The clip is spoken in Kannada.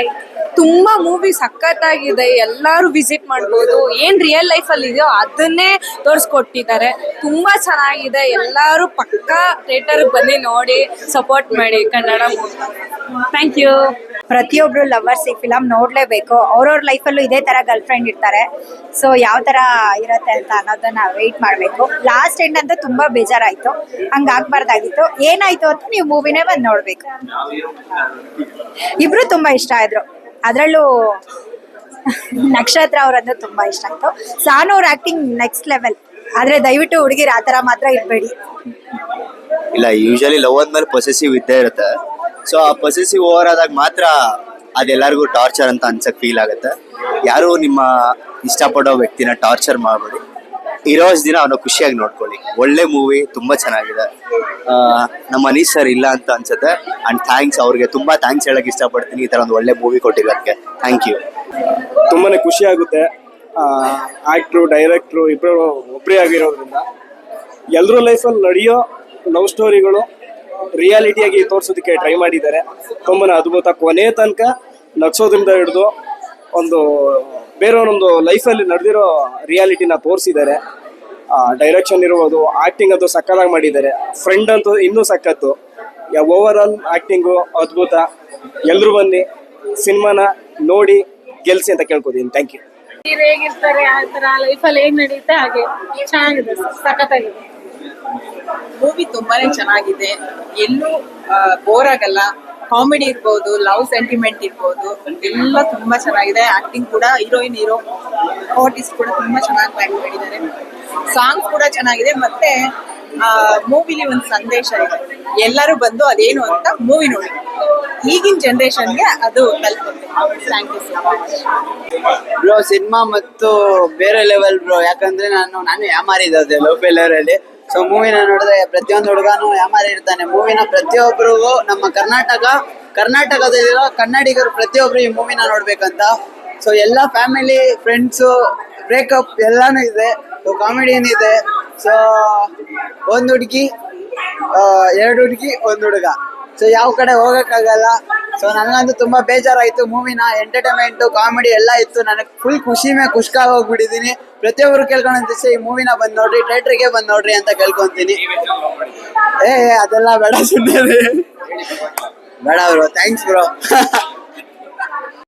ಹಾಯ್ ತುಂಬಾ ಮೂವಿ ಸಖತ್ತಾಗಿದೆ, ಎಲ್ಲರೂ ವಿಸಿಟ್ ಮಾಡ್ಬೋದು. ಏನ್ ರಿಯಲ್ ಲೈಫ್ ಅಲ್ಲಿ ಇದೆಯೋ ಅದನ್ನೇ ತೋರಿಸ್ಕೊಟ್ಟಿದ್ದಾರೆ. ತುಂಬಾ ಚೆನ್ನಾಗಿದೆ, ಎಲ್ಲರೂ ಪಕ್ಕಾ ಥಿಯೇಟರ್ ಬನ್ನಿ ನೋಡಿ ಸಪೋರ್ಟ್ ಮಾಡಿ ಕನ್ನಡ ಮೂವಿ ಥ್ಯಾಂಕ್ ಯು ಪ್ರತಿಯೊಬ್ರು ಲವರ್ಸ್ ಈ ಫಿಲಮ್ ನೋಡ್ಲೇಬೇಕು. ಅವ್ರವ್ರ ಲೈಫಲ್ಲೂ ಇದೇ ತರ ಗರ್ಲ್ ಫ್ರೆಂಡ್ ಇರ್ತಾರೆ. ಸೊ ಯಾವ ತರ ಇರತ್ತೆ ಅಂತ ಅನ್ನೋದನ್ನ ವೆಯ್ಟ್ ಮಾಡ್ಬೇಕು. ಲಾಸ್ಟ್ ಎಂಡ್ ಅಂತ ತುಂಬಾ ಬೇಜಾರಾಯ್ತು. ಹಂಗ ಆಗ್ಬಾರ್ದಾಗಿತ್ತು ಏನಾಯ್ತು ಅಂತ ನೀವು ಮೂವಿನೇ ಬಂದು ನೋಡ್ಬೇಕು. ಇಬ್ರು ತುಂಬಾ ಇಷ್ಟ ಆದ್ರು. ಅದ್ರಲ್ಲೂ ನಕ್ಷತ್ರ ಅವ್ರಂದ್ರೆ ತುಂಬಾ ಇಷ್ಟ ಆಯ್ತು. ಸಾನು ಅವ್ರ ಆಕ್ಟಿಂಗ್ ನೆಕ್ಸ್ಟ್ ಲೆವೆಲ್ ಆದ್ರೆ ದಯವಿಟ್ಟು ಹುಡುಗಿರು ಆ ತರ ಮಾತ್ರ ಇರ್ಬೇಡಿ. ಇಲ್ಲ ಯೂಶಲಿ ಲವ್ ಅಂದ್ಮೇಲೆ ಪೊಸೆಸಿವ್ ಇದ್ದೇ ಇರುತ್ತೆ. ಸೊ ಆ ಪೊಸೆಸಿವ್ ಓವರ್ ಆದಾಗ ಮಾತ್ರ ಅದೆಲ್ಲರಿಗೂ ಟಾರ್ಚರ್ ಅಂತ ಅನ್ಸಕ್ ಫೀಲ್ ಆಗುತ್ತೆ. ಯಾರು ನಿಮ್ಮ ಇಷ್ಟಪಡೋ ವ್ಯಕ್ತಿನ ಟಾರ್ಚರ್ ಮಾಡಬೇಡಿ. ಇರೋ ದಿನ ಅವನು ಖುಷಿಯಾಗಿ ನೋಡ್ಕೊಳ್ಳಿ. ಒಳ್ಳೆ ಮೂವಿ ತುಂಬಾ ಚೆನ್ನಾಗಿದೆ. ನಮ್ಮ ಅನೀಶ್ ಸರ್ ಇಲ್ಲ ಅಂತ ಅನ್ಸುತ್ತೆ. ಅಂಡ್ ಥ್ಯಾಂಕ್ಸ್ ಅವ್ರಿಗೆ ತುಂಬಾ ಥ್ಯಾಂಕ್ಸ್ ಹೇಳಕ್ ಇಷ್ಟಪಡ್ತೀನಿ. ಈ ತರ ಒಂದು ಒಳ್ಳೆ ಮೂವಿ ಕೊಟ್ಟಿರೋದಕ್ಕೆ. ಥ್ಯಾಂಕ್ ಯು ತುಂಬಾನೇ ಖುಷಿ ಆಗುತ್ತೆ. ಆಕ್ಟ್ರು ಡೈರೆಕ್ಟ್ರು ಇಬ್ಬರು ಒಬ್ಬರೇ ಆಗಿರೋದ್ರಿಂದ. ಎಲ್ಲರೂ ಲೈಫಲ್ಲಿ ನಡೆಯೋ ಲವ್ ಸ್ಟೋರಿಗಳು ರಿಯಾಲಿಟಿಯಾಗಿ ತೋರಿಸೋದಕ್ಕೆ ಟ್ರೈ ಮಾಡಿದ್ದಾರೆ. ತುಂಬಾ ಅದ್ಭುತ ಕೊನೆ ತನಕ ನಗ್ಸೋದ್ರಿಂದ ಹಿಡಿದು ಒಂದು ಬೇರೆಯವರೊಂದು ಲೈಫಲ್ಲಿ ನಡೆದಿರೋ ರಿಯಾಲಿಟಿನ ತೋರಿಸಿದ್ದಾರೆ. ಡೈರೆಕ್ಷನ್ ಇರ್ಬೋದು ಆಕ್ಟಿಂಗ್ ಅಂತೂ ಸಕ್ಕತ್ತಾಗಿ ಮಾಡಿದ್ದಾರೆ. ಫ್ರೆಂಡ್ ಅಂತೂ ಇನ್ನೂ ಸಕ್ಕತ್ತು ಓವರ್ ಆಲ್ ಆ್ಯಕ್ಟಿಂಗು ಅದ್ಭುತ. ಎಲ್ಲರೂ ಬನ್ನಿ, ಸಿನಿಮಾನ ನೋಡಿ ಗೆಲ್ಸಿ ಅಂತ ಕೇಳ್ಕೊತೀನಿ. ಥ್ಯಾಂಕ್ ಯು ಹೇಗಿರ್ತಾರೆ, ಆ ಥರ ಲೈಫಲ್ಲಿ ಹೇಗೆ ನಡೆಯುತ್ತೆ, ಹಾಗೆ ಚೆನ್ನಾಗಿದೆ, ಸಖತ್ತಾಗಿದೆ. ಮೂವಿ ತುಂಬಾನೇ ಚೆನ್ನಾಗಿದೆ. ಎಲ್ಲೂ ಬೋರ್ ಆಗಲ್ಲ. ಕಾಮಿಡಿ ಇರ್ಬೋದು ಲವ್ ಸೆಂಟಿಮೆಂಟ್ ಇರ್ಬೋದು, ಎಲ್ಲ ತುಂಬಾ ಚೆನ್ನಾಗಿದೆ. ಆಕ್ಟಿಂಗ್ ಕೂಡ ಹೀರೋಯಿನ್ ಹೀರೋ ಆರ್ಟಿಸ್ಟ್ ಕೂಡ ತುಂಬಾ ಚೆನ್ನಾಗಿ ಆಕ್ಟ್ ಮಾಡಿದ್ದಾರೆ. ಸಾಂಗ್ ಕೂಡ ಚೆನ್ನಾಗಿದೆ. ಮತ್ತೆ ಮೂವಿಲಿ ಒಂದು ಸಂದೇಶ ಇದೆ. ಎಲ್ಲರೂ ಬಂದು ಅದೇನು ಅಂತ ಮೂವಿ ನೋಡಿ. ಈಗಿನ ಜನರೇಷನ್ಗೆ ಅದು ಬ್ರೋ ಸಿನಿಮಾ ಮತ್ತು ಬೇರೆ ಲೆವೆಲ್ ಬ್ರೋ ಯಾಕಂದ್ರೆ ನಾನು ನಾನು ಯಾಮಾರಿದ್ದೆ ಲವ್ ಫೇಲರ್ ಅಲ್ಲಿ. ಸೊ ಮೂವಿನ ನೋಡಿದ್ರೆ ಪ್ರತಿಯೊಂದು ಹುಡುಗನು ಯಾಮಾರಿ ಇರ್ತಾನೆ. ಮೂವಿನ ಪ್ರತಿಯೊಬ್ಬರಿಗೂ ನಮ್ಮ ಕರ್ನಾಟಕ, ಕರ್ನಾಟಕದಲ್ಲಿರೋ ಕನ್ನಡಿಗರು ಪ್ರತಿಯೊಬ್ರು ಈ ಮೂವಿನ ನೋಡ್ಬೇಕಂತ. ಸೊ ಎಲ್ಲ ಫ್ಯಾಮಿಲಿ ಫ್ರೆಂಡ್ಸು ಬ್ರೇಕಪ್ ಎಲ್ಲಾನು ಇದೆ. ಸೊ ಕಾಮಿಡಿಯನ್ ಇದೆ. ಸೊ ಒಂದು ಹುಡುಗಿ ಎರಡು ಹುಡುಗಿ, ಒಂದು ಹುಡುಗ. ಸೊ ಯಾವ ಕಡೆ ಹೋಗಕ್ಕಾಗಲ್ಲ. ಸೊ ನನಗಂತೂ ತುಂಬಾ ಬೇಜಾರಾಯ್ತು. ಮೂವಿನ ಎಂಟರ್ಟೈನ್ಮೆಂಟ್ ಕಾಮಿಡಿ ಎಲ್ಲ ಇತ್ತು. ನನಗೆ ಫುಲ್ ಖುಷಿ ಮೇ ಖುಷ್ಕಾಗಿ ಹೋಗ್ಬಿಟ್ಟಿದ್ದೀನಿ ಪ್ರತಿಯೊಬ್ಬರು ಕೇಳ್ಕೊಂಡ್ ಈ ಮೂವಿನ ಬಂದ್ ನೋಡ್ರಿ ಥಿಯೇಟ್ರಿಗೆ ಬಂದ್ ನೋಡ್ರಿ ಅಂತ ಕೇಳ್ಕೊಂತೀನಿ. ಏ ಅದೆಲ್ಲ ಬೇಡ ಸುಮ್ಮನೆ ಬೇಡ ಬ್ರೋ ಥ್ಯಾಂಕ್ಸ್ ಬ್ರೋ